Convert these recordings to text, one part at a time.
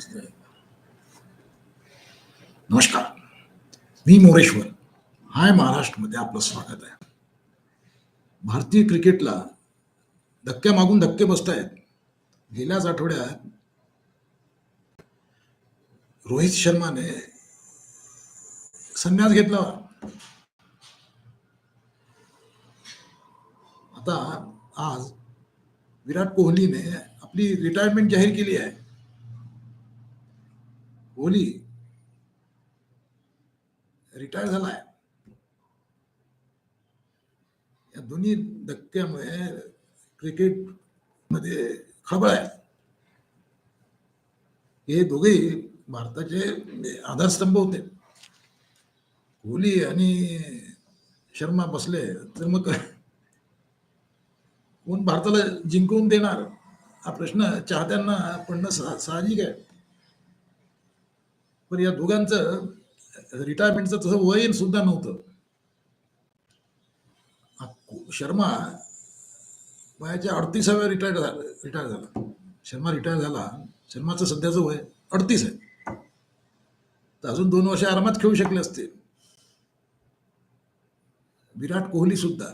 दिसतंय. नमस्कार. मी मोरेश्वर. हाय महाराष्ट्रमध्ये आपलं स्वागत आहे. भारतीय क्रिकेटला धक्क्या मागून धक्के बसत आहेत गेल्याच आठवड्यात रोहित शर्माने संन्यास घेतला. आता आज विराट कोहलीने आपली रिटायरमेंट जाहीर केली आहे. कोहली रिटायर झालाय. या दोन्ही धक्क्यामुळे क्रिकेटमध्ये खळबळ आहे. हे दोघेही भारताचे आधारस्तंभ होते. कोहली आणि शर्मा बसले तर मग कोण भारताला जिंकवून देणार? हा प्रश्न चाहत्यांना पडणं सा- साहजिक आहे. पण या दोघांचं रिटायरमेंटचं तसं वय सुद्धा नव्हतं. शर्मा वयाच्या अडतीसाव्या रिटायर झाला रिटायर झाला. शर्मा रिटायर झाला. शर्माचं सध्याचं वय अडतीस आहे. तर अजून दोन वर्ष आरामात खेळू शकले असते. विराट कोहली सुद्धा.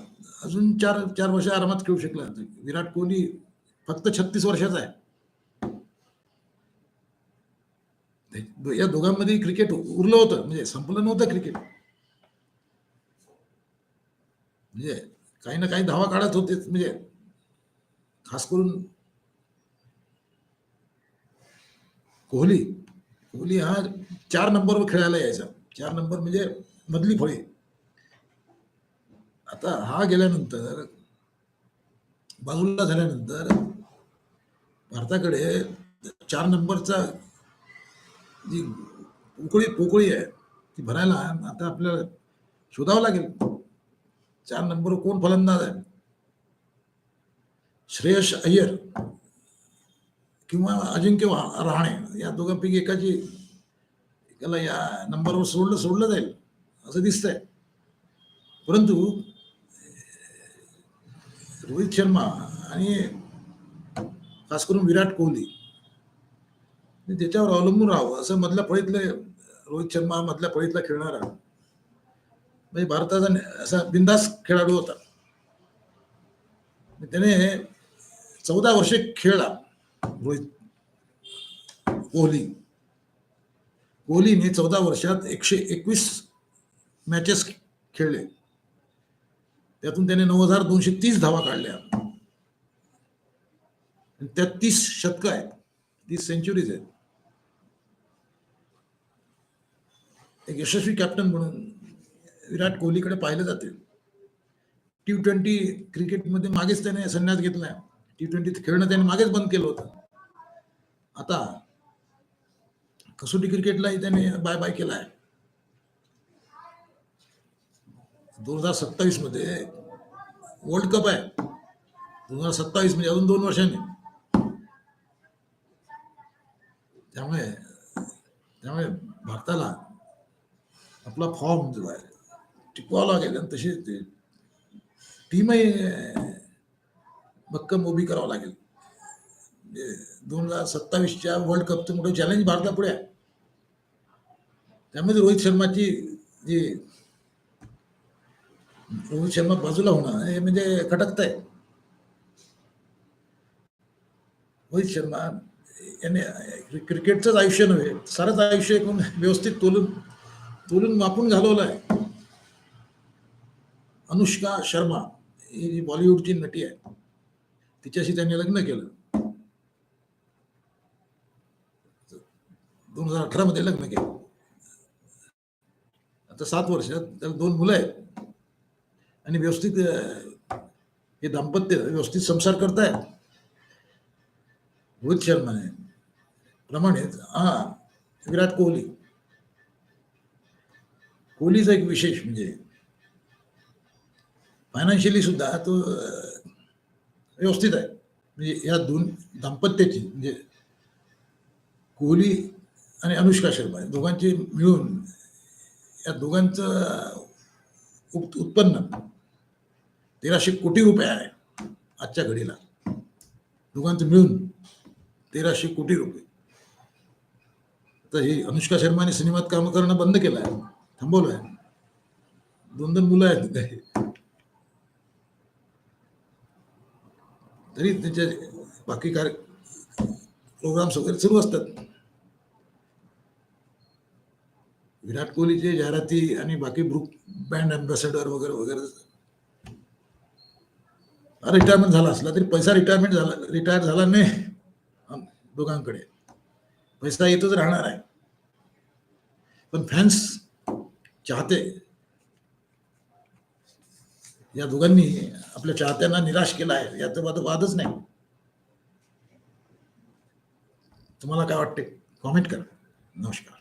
अजून चार चार वर्ष आरामात खेळू शकला असते. विराट कोहली फक्त छत्तीस वर्षाचा आहे ते- म्हणजे या दोघांमध्ये क्रिकेट उरलं होतं. म्हणजे संपलं नव्हतं क्रिकेट म्हणजे काही ना काही धावा काढत होते. म्हणजे खास करून कोहली. कोहली हा चार नंबरवर खेळायला यायचा. चार नंबर म्हणजे मधली फळी. आता हा गेल्यानंतर बाजूला झाल्यानंतर भारताकडे चार नंबरचा जी पोकळी पोकळी आहे ती भरायला आता आपल्याला शोधावं लागेल. चार नंबर कोण फलंदाज आहे? श्रेयस अय्यर किंवा अजिंक्य वा- रहाणे या दोघांपैकी एकाची एकाला या नंबरवर सोडलं सोडलं जाईल असं दिसतंय. परंतु रोहित शर्मा आणि खास करून विराट कोहली त्याच्यावर अवलंबून राहावं असं मधल्या फळीतले रोहित शर्मा मधल्या फळीतला खेळणारा. म्हणजे भारताचा असा बिंदास खेळाडू होता. त्याने चौदा वर्षे खेळला रोहित. कोहली. कोहलीने चौदा वर्षात एकशे एकवीस मॅचेस खेळले. त्यातून त्याने नऊ हजार दोनशे तीस धावा काढल्या. आणि त्यात तीस शतकं आहेत तीस सेंचुरीज आहेत. एक यशस्वी कॅप्टन म्हणून विराट कोहलीकडे पाहिलं जाते. टी ट्वेंटी क्रिकेटमध्ये मागेच त्याने संन्यास घेतलाय. टी ट्वेंटी खेळणं त्याने मागेच बंद केलं होतं. आता कसोटी क्रिकेटलाही त्याने बाय बाय केलाय. दोन हजार सत्तावीसमध्ये वर्ल्ड कप आहे. दोन हजार सत्तावीस म्हणजे अजून दोन वर्षांनी. त्यामुळे त्यामुळे भारताला आपला फॉर्म जो आहे टिकवावा लागेल आणि तशी ते टीमही भक्कम उभी करावं लागेल. म्हणजे दोन हजार सत्तावीसच्या वर्ल्ड कपचं मोठं चॅलेंज भारतापुढे आहे. त्यामध्ये रोहित शर्माची जी रोहित शर्मा बाजूला होणं हे म्हणजे खटकत आहे रोहित शर्मा याने क्रिकेटचंच आयुष्य नव्हे सारंच आयुष्य एकूण व्यवस्थित तोलून बोलून मापून घालवलाय. आहे अनुष्का शर्मा ही जी बॉलिवूडची नटी आहे तिच्याशी त्यांनी लग्न केलं. दोन हजार अठरा मध्ये लग्न केलं. आता सात वर्षात त्याला दोन मुलं आहेत. आणि व्यवस्थित हे दाम्पत्य व्यवस्थित संसार करतायत. रोहित शर्माने. प्रमाणेच हा विराट कोहली. कोहलीचा एक विशेष म्हणजे फायनान्शियली सुद्धा तो व्यवस्थित आहे. म्हणजे या दोन दाम्पत्याची म्हणजे कोहली आणि अनुष्का शर्मा दोघांची मिळून या दोघांचं उत- उत्पन्न तेराशे कोटी रुपये आहे आजच्या घडीला. दोघांचं मिळून तेराशे कोटी रुपये. तर हे अनुष्का शर्माने सिनेमात काम करणं बंद केलं आहे थांबवलंय आहे दोन दोन मुलं आहेत काही तरी त्यांचे बाकी कार्य प्रोग्राम्स वगैरे सुरू असतात. विराट कोहलीचे जाहिराती आणि बाकी ब्रुक बँड अम्बॅसेडर वगैरे वगैरे. रिटायरमेंट झाला असला तरी पैसा रिटायरमेंट झाला रिटायर झाला नाही. दोघांकडे. पैसा येतच राहणार आहे. पण फॅन्स चाहते. या दोघांनी आपल्या चाहत्यांना निराश केला आहे. यात वाद वादच नाही. तुम्हाला काय वाटते कॉमेंट करा. नमस्कार.